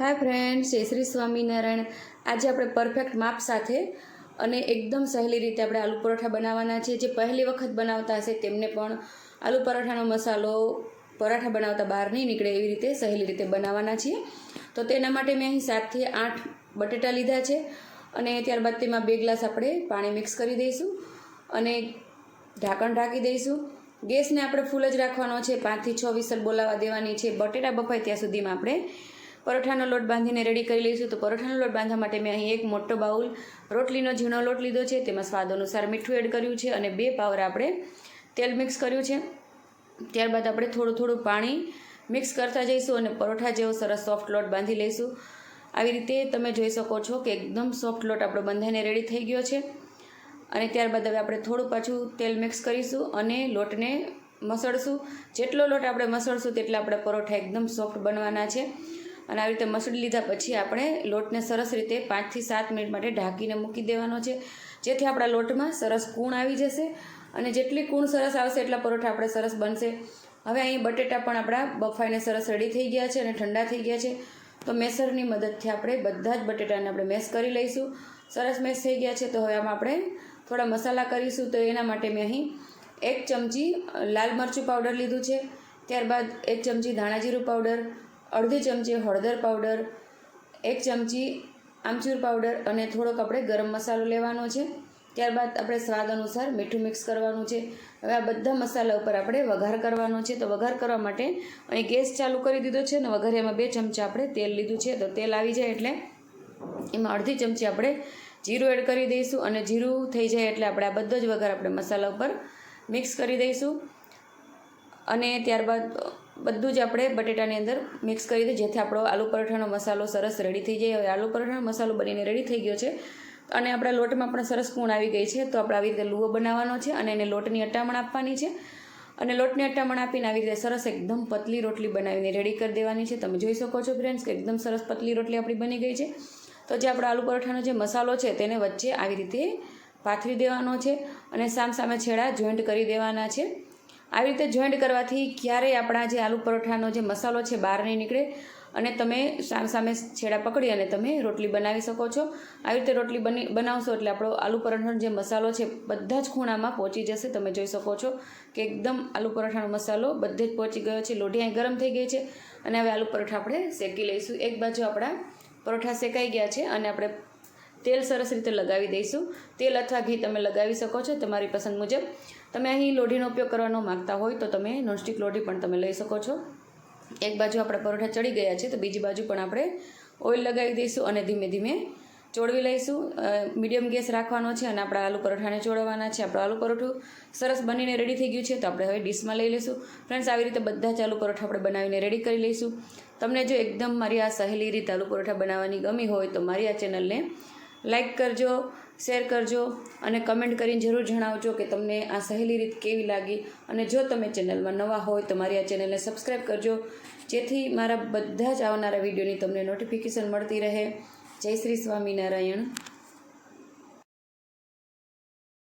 હાય friend જય શ્રી સ્વામિનારાયણ. આજે આપણે પરફેક્ટ માપ સાથે અને એકદમ સહેલી રીતે આપણે આલુ પરોઠા બનાવવાના છે જે પહેલી વખત બનાવતા હશે તેમને પણ આલુ પરોઠાનો મસાલો, પરાઠા બનાવતા બહાર નહીં નીકળે એવી રીતે સહેલી રીતે બનાવવાના છીએ. તો તેના માટે મેં અહીં સાતથી આઠ બટેટા લીધા છે અને ત્યારબાદ તેમાં બે ગ્લાસ આપણે પાણી મિક્સ કરી દઈશું અને ઢાંકણ ઢાંકી દઈશું. ગેસને આપણે ફૂલ જ રાખવાનો છે. પાંચથી છ વિસલ બોલાવા દેવાની છે. બટેટા બફાય ત્યાં સુધીમાં આપણે પરોઠાનો લોટ બાંધીને રેડી કરી લઈશું. તો પરોઠાનો લોટ બાંધવા માટે મેં અહીં એક મોટો બાઉલ રોટલીનો ઝીણો લોટ લીધો છે. તેમાં સ્વાદ અનુસાર મીઠું એડ કર્યું છે અને બે પાવર આપણે તેલ મિક્સ કર્યું છે. ત્યારબાદ આપણે થોડું થોડું પાણી મિક્સ કરતા જઈશું અને પરોઠા જેવો સરસ સોફ્ટ લોટ બાંધી લઈશું. આવી રીતે તમે જોઈ શકો છો કે એકદમ સોફ્ટ લોટ આપણો બંધાઈને રેડી થઈ ગયો છે. અને ત્યારબાદ હવે આપણે થોડું પાછું તેલ મિક્સ કરીશું અને લોટને મસળશું. જેટલો લોટ આપણે મસળશું તેટલા આપણે પરોઠા એકદમ સોફ્ટ બનવાના છે. અને આવી રીતે મસળી લીધા પછી આપણે લોટને સરસ રીતે પાંચથી સાત મિનિટ માટે ઢાંકીને મૂકી દેવાનો છે. જેથી આપણા લોટમાં સરસ કૂણ આવી જશે અને જેટલી કૂણ સરસ આવશે એટલા પરોઠા આપણે સરસ બનશે. હવે અહીં બટેટા પણ આપણા બફાઈને સરસ રેડી થઈ ગયા છે અને ઠંડા થઈ ગયા છે. તો મેસરની મદદથી આપણે બધા જ બટેટાને આપણે મેસ કરી લઈશું. સરસ મેશ થઈ ગયા છે તો હવે આમાં આપણે થોડા મસાલા કરીશું. તો એના માટે મેં અહીં એક ચમચી લાલ મરચું પાવડર લીધું છે. ત્યારબાદ એક ચમચી ધાણા જીરું પાવડર અડધી ચમચી હળદર પાવડર, એક ચમચી આમચૂર પાવડર અને થોડોક આપણે ગરમ મસાલો લેવાનો છે. ત્યારબાદ આપણે સ્વાદ અનુસાર મીઠું મિક્સ કરવાનું છે. હવે આ બધા મસાલા ઉપર આપણે વઘાર કરવાનો છે. તો વઘાર કરવા માટે અહીં ગેસ ચાલુ કરી દીધો છે અને વઘારિયામાં બે ચમચા આપણે તેલ લીધું છે. તો તેલ આવી જાય એટલે એમાં અડધી ચમચી આપણે જીરું એડ કરી દઈશું અને જીરું થઈ જાય એટલે આપણે આ બધો જ વઘાર આપણે મસાલા ઉપર મિક્સ કરી દઈશું. અને ત્યારબાદ બધું જ આપણે બટેટાની અંદર મિક્સ કરી દઈએ. જેથી આપણો આલુ પરોઠાનો મસાલો સરસ રેડી થઈ જાય. હવે આલુ પરોઠાનો મસાલો બનીને રેડી થઈ ગયો છે. અને આપણા લોટમાં પણ સરસ કૂણ આવી ગઈ છે. તો આપણે આવી રીતે લુવો બનાવવાનો છે અને એને લોટની અટામણ આપવાની છે. અને લોટની અટામણ આપીને આવી રીતે સરસ એકદમ પતલી રોટલી બનાવીને રેડી કરી દેવાની છે. તમે જોઈ શકો છો ફ્રેન્ડ્સ કે એકદમ સરસ પતલી રોટલી આપણી બની ગઈ છે. તો જે આપણો આલુ પરોઠાનો જે મસાલો છે તેને વચ્ચે આવી રીતે પાથરી દેવાનો છે. અને સામ સામે છેડા જોઈન્ટ કરી દેવાના છે. આવી રીતે જોઈન્ટ કરવાથી ક્યારેય આપણા જે આલુ પરોઠાનો જે મસાલો છે બહાર નહીં નીકળે અને તમે સામ સામે છેડા પકડી અને તમે રોટલી બનાવી શકો છો. આવી રીતે રોટલી બની બનાવશો એટલે આપણો આલુ પરોઠાનો જે મસાલો છે બધા જ ખૂણામાં પહોંચી જશે. તમે જોઈ શકો છો કે એકદમ આલુ પરોઠાનો મસાલો બધે જ પહોંચી ગયો છે. લોઢી ગરમ થઈ ગઈ છે અને હવે આલુ પરોઠા આપણે શેકી લઈશું. એક બાજુ આપણા પરોઠા શેકાઈ ગયા છે અને આપણે તેલ સરસ રીતે લગાવી દઈશું. તેલ અથવા ઘી તમે લગાવી શકો છો તમારી પસંદ મુજબ. તમે અહીં લોઢીનો ઉપયોગ કરવાનો માગતા હોય તો તમે નોનસ્ટિક લોઢી પણ તમે લઈ શકો છો. એક બાજુ આપણા પરોઠા ચડી ગયા છે તો બીજી બાજુ પણ આપણે ઓઇલ લગાવી દઈશું અને ધીમે ધીમે ચોળવી લઈશું. મીડિયમ ગેસ રાખવાનો છે અને આપણા આલુ પરોઠાને ચોળવાના છે. આપણું આલુ પરોઠું સરસ બનીને રેડી થઈ ગયું છે તો આપણે હવે ડીશમાં લઈ લઈશું. ફ્રેન્ડ્સ, આવી રીતે બધા જ આલુ પરોઠા આપણે બનાવીને રેડી કરી લઈશું. તમને જો એકદમ મારી આ સહેલી રીતે આલુ પરોઠા બનાવવાની ગમી હોય તો મારી આ ચેનલને લાઇક કરજો, શેર કરજો અને કમેન્ટ કરીને જરૂર જણાવજો કે તમને આ સહેલી રીત કેવી લાગી. અને જો તમે ચેનલમાં નવા હોય તો મારી આ ચેનલને સબસ્ક્રાઈબ કરજો. જેથી મારા બધા જ આવનારા વિડીયોની તમને નોટિફિકેશન મળતી રહે. જય શ્રી સ્વામિનારાયણ.